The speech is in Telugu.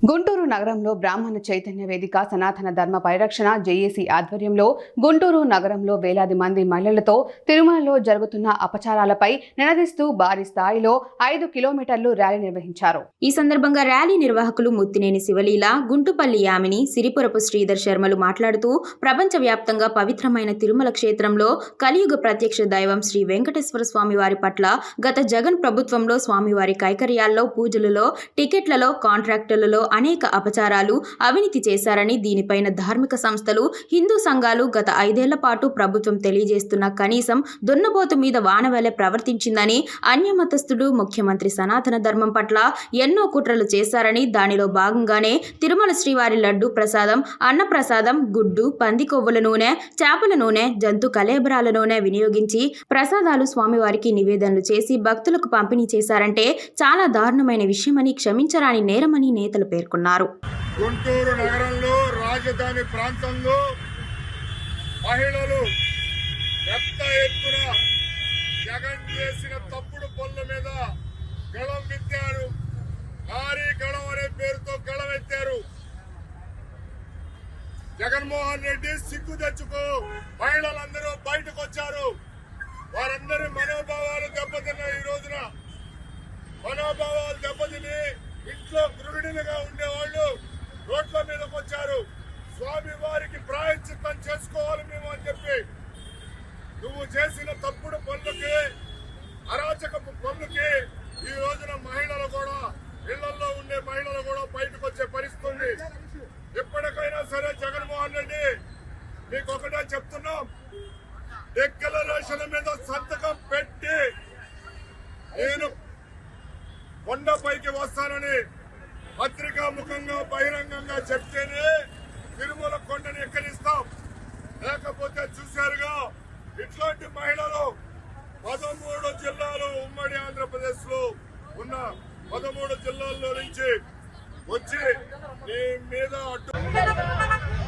గుంటూరు నగరంలో బ్రాహ్మణ చైతన్య వేదిక సనాతన ధర్మ పరిరక్షణ జేఏసీ ఆధ్వర్యంలో గుంటూరు నగరంలో వేలాది మంది మహిళలతో తిరుమలలో జరుగుతున్న అపచారాలపై నినదిస్తూ భారీ స్థాయిలో ఐదు కిలోమీటర్లు ర్యాలీ నిర్వహించారు. ఈ సందర్భంగా ర్యాలీ నిర్వాహకులు ముత్తినేని శివలీల గుంటుపల్లి యామిని సిరిపురపు శ్రీధర్ శర్మలు మాట్లాడుతూ ప్రపంచవ్యాప్తంగా పవిత్రమైన తిరుమల క్షేత్రంలో కలియుగ ప్రత్యక్ష దైవం శ్రీ వెంకటేశ్వర స్వామి వారి పట్ల గత జగన్ ప్రభుత్వంలో స్వామివారి కైకర్యాల్లో పూజలలో టికెట్లలో కాంట్రాక్టులలో అనేక అపచారాలు అవినీతి చేశారని దీనిపైన ధార్మిక సంస్థలు హిందూ సంఘాలు గత ఐదేళ్ళ పాటు ప్రభుత్వం తెలియజేస్తున్న కనీసం దున్నపోతు మీద వానవలె ప్రవర్తించిందని అన్యమతస్థుడు ముఖ్యమంత్రి సనాతన ధర్మం పట్ల ఎన్నో కుట్రలు చేశారని దానిలో భాగంగానే తిరుమల శ్రీవారి లడ్డు ప్రసాదం అన్నప్రసాదం గుడ్డు పంది కొవ్వుల నూనె చేపల నూనె జంతు కలేబరాల నూనె వినియోగించి ప్రసాదాలు స్వామివారికి నివేదనలు చేసి భక్తులకు పంపిణీ చేశారంటే చాలా దారుణమైన విషయమని క్షమించరాని నేరమని నేతలు పేర్కొన్నారు. గుంటూరు నగరంలో రాజధాని ప్రాంతంలో మహిళలు పెద్ద ఎత్తున జగన్ చేసిన తప్పుడు పనుల మీద గళం విత్తారు. భారీ గళం అనే పేరుతో గళం ఎత్తారు. జగన్మోహన్ రెడ్డి సిగ్గు తెచ్చుకో మహిళలందరూ బయటకు వచ్చారు వారందరి మనోభావాలు దెబ్బతిన్నాయి ఈ రోజున మనోభావాలు దెబ్బతిని ఇంట్లో ఉండేవాళ్ళు రోడ్ల మీదకి వచ్చారు. స్వామి వారికి ప్రాయశ్చిత్తం చేసుకోవాలి మేము అని చెప్పి నువ్వు చేసిన తప్పుడు పనులకి అరాచకపు పనులకి ఈ రోజున మహిళలు కూడా ఇళ్ళలో ఉండే మహిళలు కూడా బయటకు వచ్చే పరిస్థితుంది. ఎప్పటికైనా సరే జగన్మోహన్ రెడ్డి మీకు ఒకటే చెప్తున్నాం డిక్లరేషన్ మీద సంతకం పెట్టి నేను కొండపైకి వస్తానని ముఖంగా బహిరంగంగా చెప్తేనే తిరుమల కొండని ఎక్కడిస్తాం లేకపోతే చూశారుగా ఇట్లాంటి మహిళలు పదమూడు జిల్లాలు ఉమ్మడి ఆంధ్రప్రదేశ్లో ఉన్న పదమూడు జిల్లాల్లో నుంచి వచ్చి మీ మీద అడ్డు